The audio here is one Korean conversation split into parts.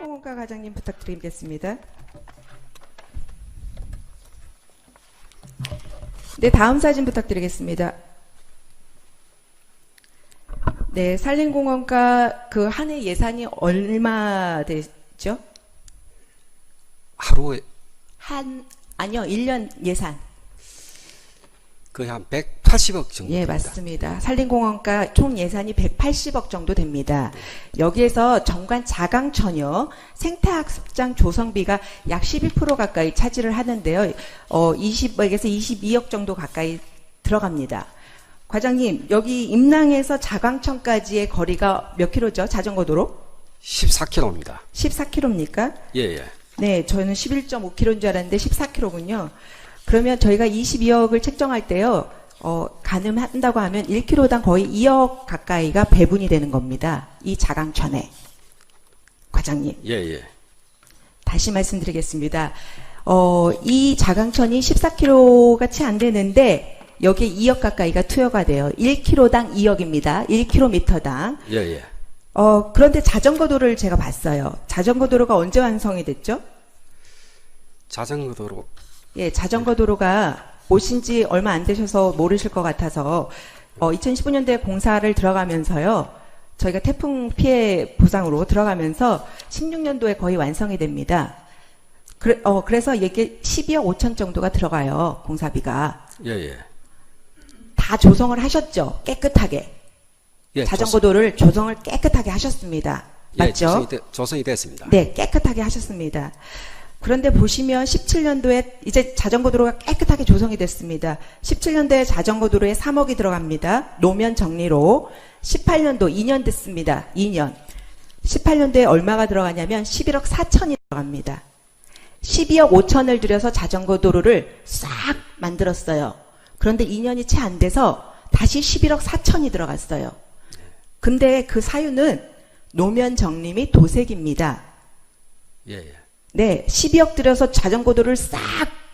홍원가 과장님 부탁드리겠습니다. 네, 다음 사진 부탁드리겠습니다. 네, 산림공원과 그 한 해 예산이 얼마 되죠? 하루에 한, 아니요, 1년 예산. 거의 한 180억 정도. 예, 됩니다. 맞습니다. 산림공원과 총 예산이 180억 정도 됩니다. 여기에서 정관 자강천여 생태학습장 조성비가 약 12% 가까이 차지를 하는데요. 어, 20억에서 22억 정도 가까이 들어갑니다. 과장님, 여기 임랑에서 자강천까지의 거리가 몇 킬로죠? 자전거 도로? 14km입니다. 14킬로입니까? 예, 예. 네, 저는 11.5km인 줄 알았는데 14km군요. 그러면 저희가 22억을 책정할 때요, 어, 가늠한다고 하면 1km당 거의 2억 가까이가 배분이 되는 겁니다. 이 자강천에. 과장님, 예, 예. 다시 말씀드리겠습니다. 어, 이 자강천이 14km가 채 안 되는데, 여기에 2억 가까이가 투여가 돼요. 1km당 2억입니다. 1km당. 예, 예. 어, 그런데 자전거 도로를 제가 봤어요. 자전거 도로가 언제 완성이 됐죠? 자전거 도로 예, 자전거 도로가 오신 지 얼마 안 되셔서 모르실 것 같아서 어, 2015년도에 공사를 들어가면서요. 저희가 태풍 피해 보상으로 들어가면서 16년도에 거의 완성이 됩니다. 그래, 어, 그래서 이게 12억 5천 정도가 들어가요. 공사비가. 예, 예. 다 조성을 하셨죠. 깨끗하게. 예, 자전거 도로를 조성을 깨끗하게 하셨습니다. 조성- 예, 맞죠? 조성이, 되- 조성이 됐습니다. 네, 깨끗하게 하셨습니다. 그런데 보시면 17년도에 이제 자전거 도로가 깨끗하게 조성이 됐습니다. 17년도에 자전거 도로에 3억이 들어갑니다. 노면 정리로 18년도 2년 됐습니다. 2년. 18년도에 얼마가 들어가냐면 11억 4천이 들어갑니다. 12억 5천을 들여서 자전거 도로를 싹 만들었어요. 그런데 2년이 채 안 돼서 다시 11억 4천이 들어갔어요. 근데 그 사유는 노면 정리 및 도색입니다. 예, 예. 네, 12억 들여서 자전거 도로를 싹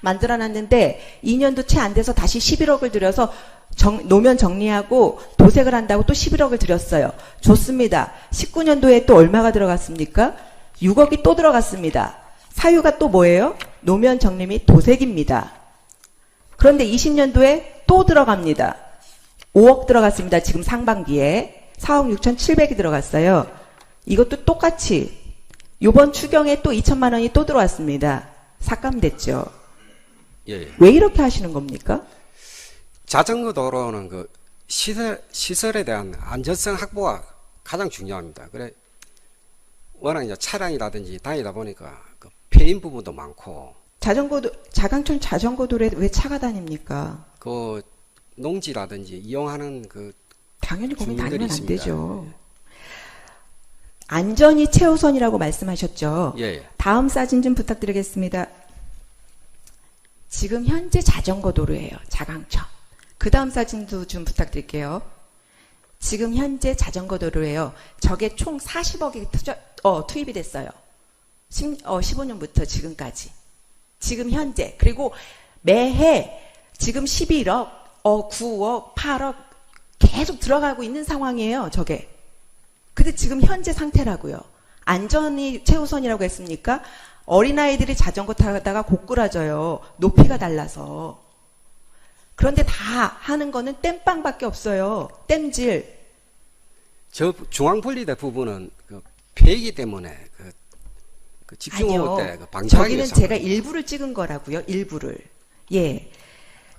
만들어 놨는데 2년도 채 안 돼서 다시 11억을 들여서 정- 노면 정리하고 도색을 한다고 또 11억을 들였어요. 좋습니다. 19년도에 또 얼마가 들어갔습니까? 6억이 또 들어갔습니다. 사유가 또 뭐예요? 노면 정리 및 도색입니다. 그런데 20년도에 또 들어갑니다. 5억 들어갔습니다. 지금 상반기에 4억 6천7백이 들어갔어요. 이것도 똑같이 이번 추경에 또 2천만 원이 또 들어왔습니다. 삭감됐죠. 예, 예. 왜 이렇게 하시는 겁니까? 자전거 도로는 그 시설 시설에 대한 안전성 확보가 가장 중요합니다. 그래 워낙 이제 차량이라든지 다니다 보니까 그 폐인 부분도 많고 자전거 도 자강천 자전거 도로에 왜 차가 다닙니까? 그 농지라든지 이용하는 그 당연히 거기 주민들이 다니면 안. 되죠. 안전이 최우선이라고 말씀하셨죠. 예, 예. 다음 사진 좀 부탁드리겠습니다. 지금 현재 자전거 도로예요. 자강천. 그 다음 사진도 좀 부탁드릴게요. 지금 현재 자전거 도로예요. 저게 총 40억이 투자, 어, 투입이 됐어요. 10, 어, 15년부터 지금까지. 지금 현재. 그리고 매해 지금 11억, 어, 9억, 8억 계속 들어가고 있는 상황이에요. 저게. 근데 지금 현재 상태라고요. 안전이 최우선이라고 했습니까? 어린아이들이 자전거 타다가 고꾸라져요. 높이가 달라서. 그런데 다 하는 거는 땜빵밖에 없어요. 땜질. 저 중앙 분리 대 부분은 그 폐이기 때문에 그, 그 집중호우 아니요. 때그 방지하기 저기는 제가 일부를 찍은 거라고요. 일부를. 예.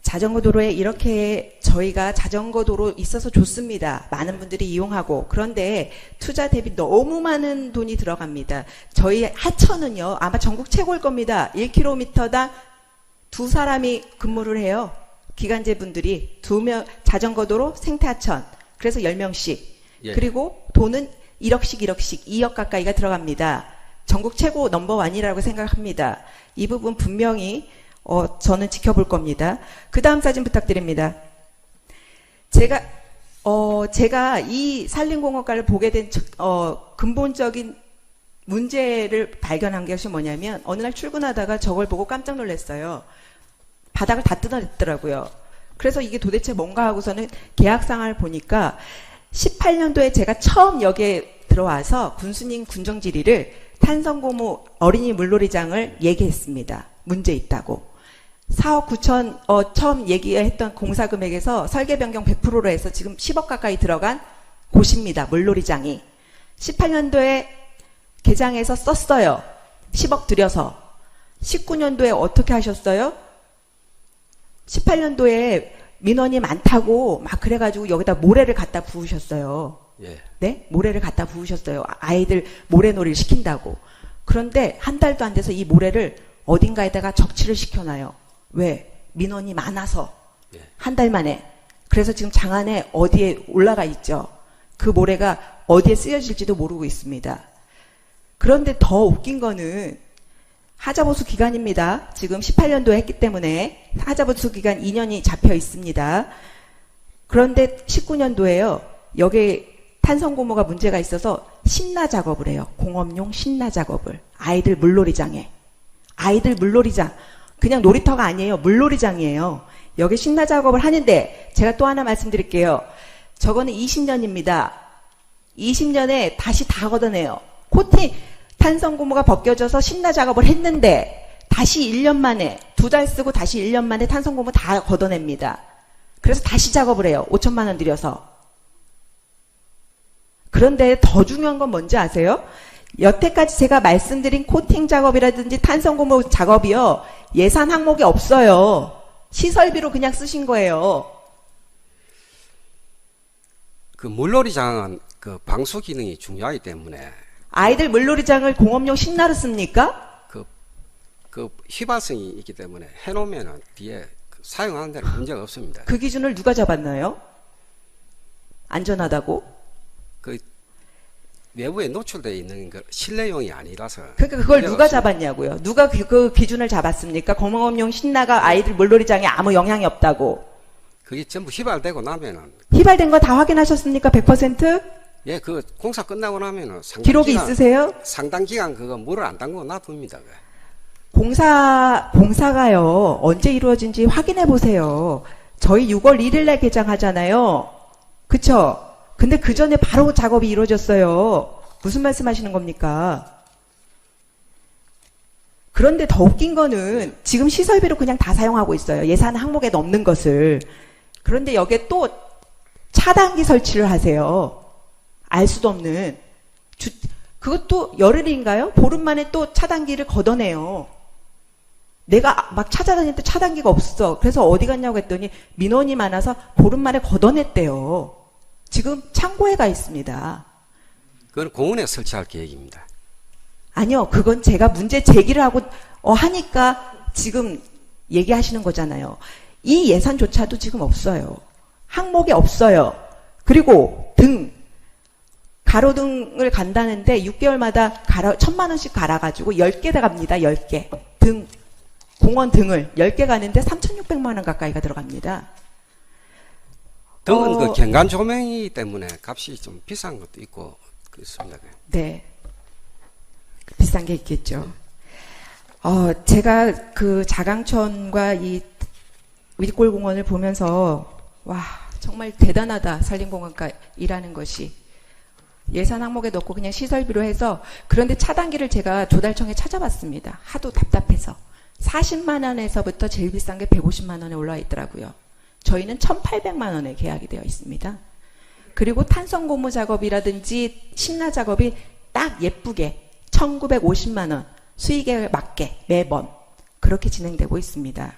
자전거 도로에 이렇게 저희가 자전거 도로 있어서 좋습니다. 많은 분들이 이용하고 그런데 투자 대비 너무 많은 돈이 들어갑니다. 저희 하천은요 아마 전국 최고일 겁니다. 1km당 두 사람이 근무를 해요. 기간제 분들이 두 명 자전거 도로 생태하천 그래서 10명씩 예. 그리고 돈은 1억씩 1억씩 2억 가까이가 들어갑니다. 전국 최고 넘버원이라고 생각합니다. 이 부분 분명히 어, 저는 지켜볼 겁니다. 그 다음 사진 부탁드립니다. 제가 어, 제가 이 산림공원과를 보게 된 첫- 어, 근본적인 문제를 발견한 것이 뭐냐면 어느 날 출근하다가 저걸 보고 깜짝 놀랐어요. 바닥을 다 뜯어냈더라고요. 그래서 이게 도대체 뭔가 하고서는 계약상을 보니까 18년도에 제가 처음 여기에 들어와서 군수님 군정지리를 탄성고무 어린이 물놀이장을 얘기했습니다. 문제 있다고. 4억 9천 어, 처음 얘기했던 공사 금액에서 설계 변경 100%로 해서 지금 10억 가까이 들어간 곳입니다. 물놀이장이. 18년도에 개장해서 썼어요. 10억 들여서. 19년도에 어떻게 하셨어요? 18년도에 민원이 많다고 막 그래가지고 여기다 모래를 갖다 부으셨어요. 예. 네? 모래를 갖다 부으셨어요. 아이들 모래놀이를 시킨다고. 그런데 한 달도 안 돼서 이 모래를 어딘가에다가 적치를 시켜놔요. 왜? 민원이 많아서. 예. 한달 만에. 그래서 지금 장안에 어디에 올라가 있죠. 그 모래가 어디에 쓰여질지도 모르고 있습니다. 그런데 더 웃긴 거는 하자보수 기간입니다. 지금 18년도에 했기 때문에 하자보수 기간 2년이 잡혀 있습니다. 그런데 19년도에요. 여기 탄성고무가 문제가 있어서 신나 작업을 해요. 공업용 신나 작업을. 아이들 물놀이장에. 아이들 물놀이장. 그냥 놀이터가 아니에요. 물놀이장이에요. 여기 신나 작업을 하는데 제가 또 하나 말씀드릴게요. 저거는 20년입니다. 20년에 다시 다 걷어내요. 코팅 탄성 고무가 벗겨져서 신나 작업을 했는데 다시 1년 만에 두 달 쓰고 다시 1년 만에 탄성 고무 다 걷어냅니다. 그래서 다시 작업을 해요. 5천만 원 들여서. 그런데 더 중요한 건 뭔지 아세요? 여태까지 제가 말씀드린 코팅 작업이라든지 탄성고무 작업이요. 예산 항목이 없어요. 시설비로 그냥 쓰신 거예요. 그 물놀이장은 그 방수 기능이 중요하기 때문에 아이들 물놀이장을 공업용 신나로 씁니까? 그, 그 휘발성이 있기 때문에 해놓으면은 뒤에 그 사용하는 데는 문제가 없습니다. 그 기준을 누가 잡았나요? 안전하다고? 그 외부에 노출되어 있는 그 실내용이 아니라서 그러니까 그걸 누가. 잡았냐고요? 누가 그, 그 기준을 잡았습니까? 공업용 신나가 아이들 물놀이장에 아무 영향이 없다고. 그게 전부 휘발되고 나면은 휘발된 거 다 확인하셨습니까? 100%? 예 그 공사 끝나고 나면은 상당 기록이 기간, 있으세요? 상당 기간 그거 물을 안 담그고 놔둡니다. 공사, 공사가요, 언제 이루어진지 확인해 보세요. 저희 6월 1일 날 개장하잖아요. 그쵸? 근데 그 전에 바로 작업이 이루어졌어요. 무슨 말씀 하시는 겁니까? 그런데 더 웃긴 거는 지금 시설비로 그냥 다 사용하고 있어요. 예산 항목에 넘는 것을. 그런데 여기에 또 차단기 설치를 하세요. 알 수도 없는. 주- 그것도 열흘인가요? 보름 만에 또 차단기를 걷어내요. 내가 막 찾아다닐 때 차단기가 없어. 그래서 어디 갔냐고 했더니 민원이 많아서 보름 만에 걷어냈대요. 지금 창고에 가 있습니다. 그건 공원에 설치할 계획입니다. 아니요, 그건 제가 문제 제기를 하고 어, 하니까 지금 얘기하시는 거잖아요. 이 예산조차도 지금 없어요. 항목이 없어요. 그리고 등 가로등을 간다는데 6개월마다 갈아 천만 원씩 갈아가지고 10개 갑니다. 10개 등 공원 등을 10개 가는데 3,600만 원 가까이가 들어갑니다. 등은 어. 그 경관 조명이기 때문에 값이 좀 비싼 것도 있고 그렇습니다. 네. 비싼 게 있겠죠. 어, 제가 그 자강천과 이 윗골공원을 보면서, 와, 정말 대단하다. 산림공원과 일하는 것이. 예산 항목에 넣고 그냥 시설비로 해서, 그런데 차단기를 제가 조달청에 찾아봤습니다. 하도 답답해서. 40만 원에서부터 제일 비싼 게 150만 원에 올라와 있더라고요. 저희는 1,800만 원에 계약이 되어 있습니다. 그리고 탄성 고무 작업이라든지 신나 작업이 딱 예쁘게 1950만 원 수익에 맞게 매번 그렇게 진행되고 있습니다.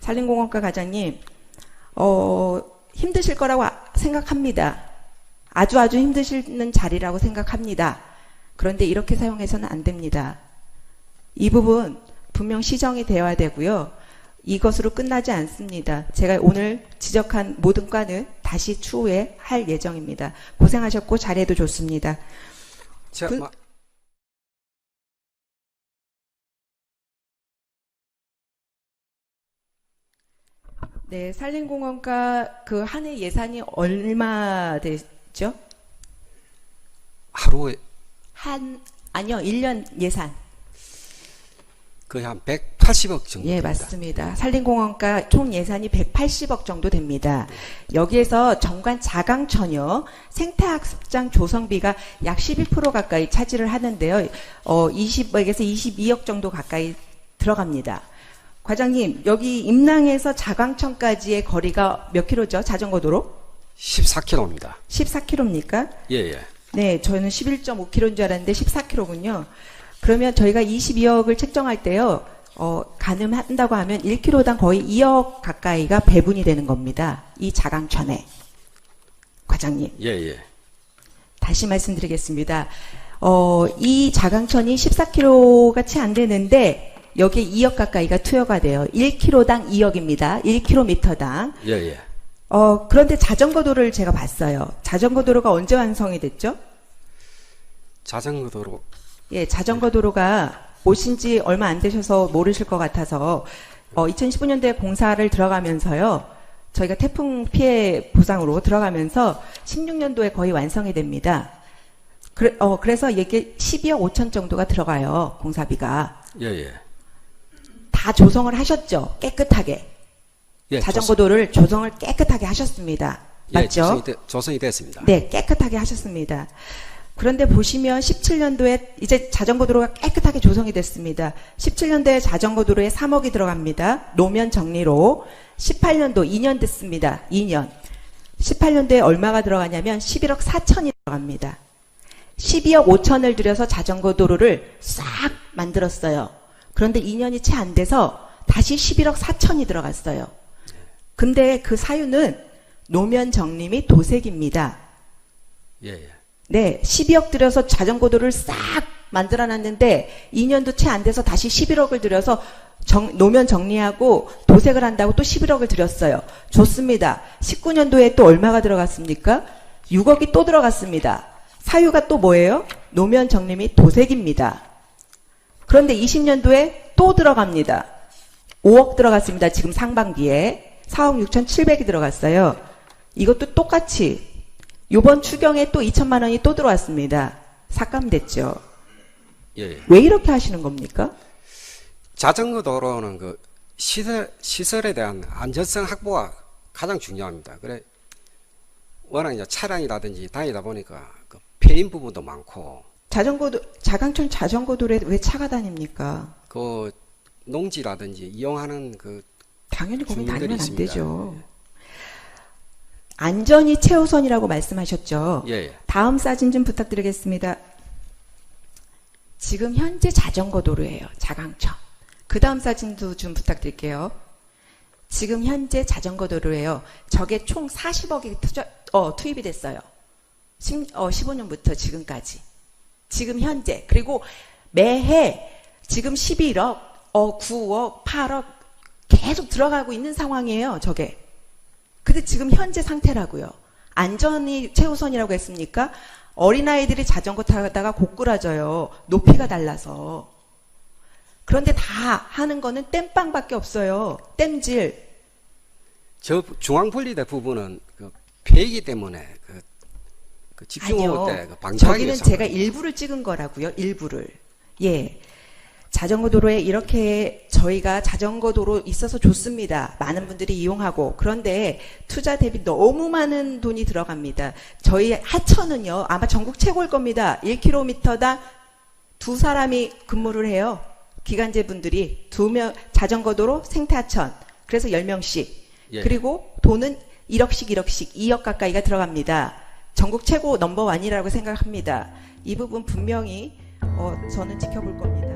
산림공원과 과장님 어, 힘드실 거라고 아- 생각합니다. 아주 아주 힘드시는 자리라고 생각합니다. 그런데 이렇게 사용해서는 안 됩니다. 이 부분 분명 시정이 되어야 되고요. 이것으로 끝나지 않습니다. 제가 오늘 지적한 모든 과는 다시 추후에 할 예정입니다. 고생하셨고 잘해도 좋습니다. 제가 그- 마- 네, 산림공원과 그 한 해 예산이 얼마 되죠? 하루에 한 아니요, 1년 예산. 거의 한 180억 정도 예, 됩니다. 맞습니다. 산림공원가 총 예산이 180억 정도 됩니다. 여기에서 정관 자강천여 생태학습장 조성비가 약 11% 가까이 차지를 하는데요. 어, 20억에서 22억 정도 가까이 들어갑니다. 과장님, 여기 임랑에서 자강천까지의 거리가 몇 킬로죠? 자전거 도로? 14km입니다. 14킬로입니까? 예, 예. 네, 저는 11.5km인 줄 알았는데 14km군요. 그러면 저희가 22억을 책정할 때요, 어, 가늠한다고 하면 1km당 거의 2억 가까이가 배분이 되는 겁니다. 이 자강천에. 과장님, 예, 예. 다시 말씀드리겠습니다. 어, 이 자강천이 14km가 채 안 되는데, 여기에 2억 가까이가 투여가 돼요. 1km당 2억입니다. 1km당. 예, 예. 어, 그런데 자전거 도로를 제가 봤어요. 자전거 도로가 언제 완성이 됐죠? 자전거 도로 예, 자전거 도로가 오신 지 얼마 안 되셔서 모르실 것 같아서 어, 2015년도에 공사를 들어가면서요. 저희가 태풍 피해 보상으로 들어가면서 16년도에 거의 완성이 됩니다. 그래, 어, 그래서 이게 12억 5천 정도가 들어가요. 공사비가. 예, 예. 다 조성을 하셨죠. 깨끗하게. 예, 자전거 도로를 조성을 깨끗하게 하셨습니다. 조- 예, 맞죠? 조성이, 되- 조성이 됐습니다. 네, 깨끗하게 하셨습니다. 그런데 보시면 17년도에 이제 자전거 도로가 깨끗하게 조성이 됐습니다. 17년도에 자전거 도로에 3억이 들어갑니다. 노면 정리로 18년도 2년 됐습니다. 2년. 18년도에 얼마가 들어가냐면 11억 4천이 들어갑니다. 12억 5천을 들여서 자전거 도로를 싹 만들었어요. 그런데 2년이 채 안 돼서 다시 11억 4천이 들어갔어요. 근데 그 사유는 노면 정리 및 도색입니다. 예, 예. 네, 12억 들여서 자전거 도로를 싹 만들어 놨는데 2년도 채 안 돼서 다시 11억을 들여서 정- 노면 정리하고 도색을 한다고 또 11억을 들였어요. 좋습니다. 19년도에 또 얼마가 들어갔습니까? 6억이 또 들어갔습니다. 사유가 또 뭐예요? 노면 정리 및 도색입니다. 그런데 20년도에 또 들어갑니다. 5억 들어갔습니다. 지금 상반기에 4억 6,700이 들어갔어요. 이것도 똑같이 이번 추경에 또 2천만 원이 또 들어왔습니다. 삭감됐죠. 예, 예. 왜 이렇게 하시는 겁니까? 자전거 도로는 그 시설, 시설에 대한 안전성 확보가 가장 중요합니다. 그래, 워낙 이제 차량이라든지 다니다 보니까 그 폐인 부분도 많고, 자전거 도 자강천 자전거 도로에 왜 차가 다닙니까? 그 농지라든지 이용하는 그 당연히 거기 다니면 안 있습니다. 되죠. 안전이 최우선이라고 말씀하셨죠. 예, 예. 다음 사진 좀 부탁드리겠습니다. 지금 현재 자전거 도로예요. 자강천. 그 다음 사진도 좀 부탁드릴게요. 지금 현재 자전거 도로예요. 저게 총 40억이 투자, 어, 투입이 됐어요. 10, 어, 15년부터 지금까지. 지금 현재. 그리고 매해 지금 11억, 어, 9억, 8억 계속 들어가고 있는 상황이에요. 저게. 근데 지금 현재 상태라고요. 안전이 최우선이라고 했습니까? 어린아이들이 자전거 타다가 고꾸라져요. 높이가 달라서. 그런데 다 하는 거는 땜빵밖에 없어요. 땜질. 저 중앙 분리대 부분은 그 폐이기 때문에 그, 그 아니요. 때그 방지하기 저기는 제가 일부를 찍은 거라고요. 일부를. 예. 자전거 도로에 이렇게 저희가 자전거 도로 있어서 좋습니다. 많은 분들이 이용하고 그런데 투자 대비 너무 많은 돈이 들어갑니다. 저희 하천은요 아마 전국 최고일 겁니다. 1km당 두 사람이 근무를 해요. 기간제 분들이 두 명 자전거 도로 생태하천 그래서 10명씩 예. 그리고 돈은 1억씩 1억씩 2억 가까이가 들어갑니다. 전국 최고 넘버원이라고 생각합니다. 이 부분 분명히 어, 저는 지켜볼 겁니다.